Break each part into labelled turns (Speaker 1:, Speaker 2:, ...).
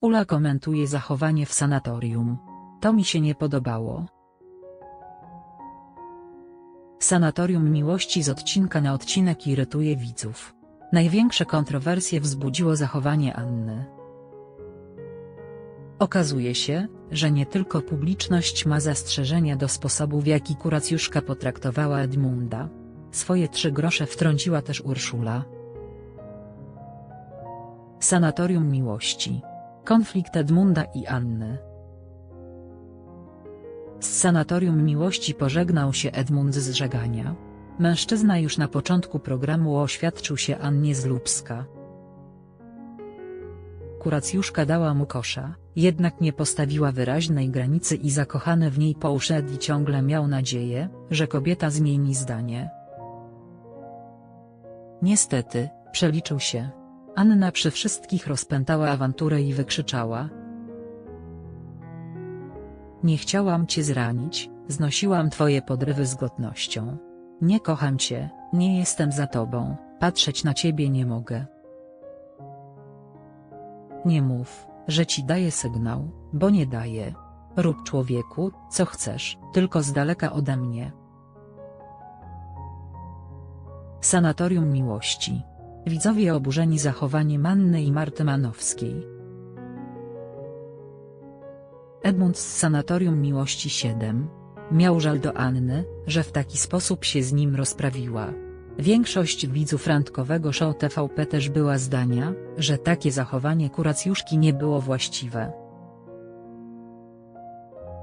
Speaker 1: Ula komentuje zachowanie w sanatorium. To mi się nie podobało. Sanatorium miłości z odcinka na odcinek irytuje widzów. Największe kontrowersje wzbudziło zachowanie Anny. Okazuje się, że nie tylko publiczność ma zastrzeżenia do sposobu w jaki kuracjuszka potraktowała Edmunda. Swoje trzy grosze wtrąciła też Urszula. Sanatorium Miłości. Konflikt Edmunda i Anny. Z Sanatorium Miłości pożegnał się Edmund z żegania. Mężczyzna już na początku programu oświadczył się Annie z Lubska. Kuracjuszka dała mu kosza, jednak nie postawiła wyraźnej granicy i zakochany w niej Pouszedli ciągle miał nadzieję, że kobieta zmieni zdanie. Niestety, przeliczył się. Anna przy wszystkich rozpętała awanturę i wykrzyczała. Nie chciałam cię zranić, znosiłam twoje podrywy z godnością. Nie kocham cię, nie jestem za tobą, patrzeć na ciebie nie mogę. Nie mów, że ci daję sygnał, bo nie daję. Rób człowieku, co chcesz, tylko z daleka ode mnie. Sanatorium Miłości. Widzowie oburzeni zachowaniem Anny i Marty Manowskiej. Edmund z Sanatorium Miłości 7. Miał żal do Anny, że w taki sposób się z nim rozprawiła. Większość widzów randkowego show TVP też była zdania, że takie zachowanie kuracjuszki nie było właściwe.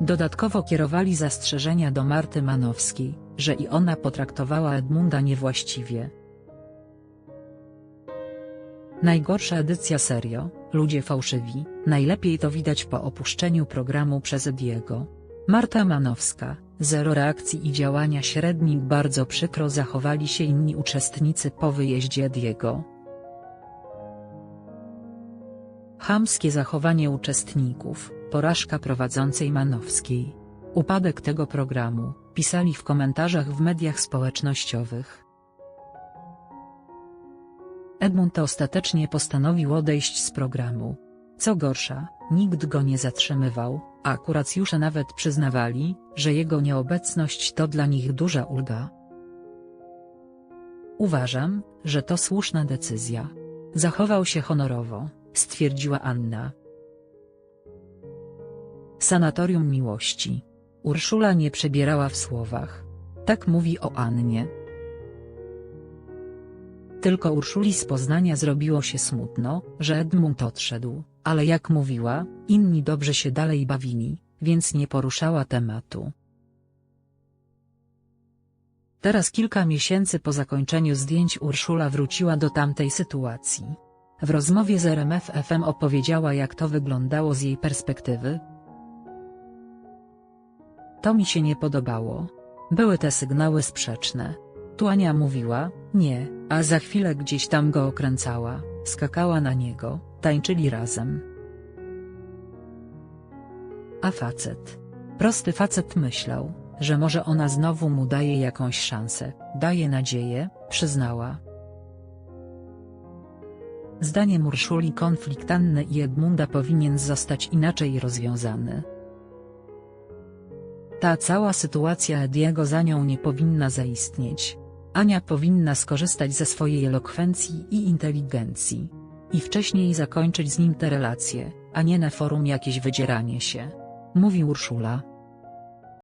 Speaker 1: Dodatkowo kierowali zastrzeżenia do Marty Manowskiej, że i ona potraktowała Edmunda niewłaściwie. Najgorsza edycja serio, ludzie fałszywi, najlepiej to widać po opuszczeniu programu przez Ediego. Marta Manowska, zero reakcji i działania średnich bardzo przykro zachowali się inni uczestnicy po wyjeździe Ediego. Chamskie zachowanie uczestników, porażka prowadzącej Manowskiej. Upadek tego programu, pisali w komentarzach w mediach społecznościowych. Edmund ostatecznie postanowił odejść z programu. Co gorsza, nikt go nie zatrzymywał, a kuracjusze nawet przyznawali, że jego nieobecność to dla nich duża ulga. Uważam, że to słuszna decyzja. Zachował się honorowo, stwierdziła Anna. Sanatorium Miłości. Urszula nie przebierała w słowach. Tak mówi o Annie. Tylko Urszuli z Poznania zrobiło się smutno, że Edmund odszedł, ale jak mówiła, inni dobrze się dalej bawili, więc nie poruszała tematu. Teraz kilka miesięcy po zakończeniu zdjęć Urszula wróciła do tamtej sytuacji. W rozmowie z RMF FM opowiedziała jak to wyglądało z jej perspektywy. To mi się nie podobało. Były te sygnały sprzeczne. Tu Ania mówiła, nie, a za chwilę gdzieś tam go okręcała, skakała na niego, tańczyli razem. A facet. Prosty facet myślał, że może ona znowu mu daje jakąś szansę, daje nadzieję, przyznała. Zdaniem Urszuli konflikt Anny i Edmunda powinien zostać inaczej rozwiązany. Ta cała sytuacja Ediego za nią nie powinna zaistnieć. Ania powinna skorzystać ze swojej elokwencji i inteligencji. I wcześniej zakończyć z nim te relacje, a nie na forum jakieś wydzieranie się. Mówi Urszula.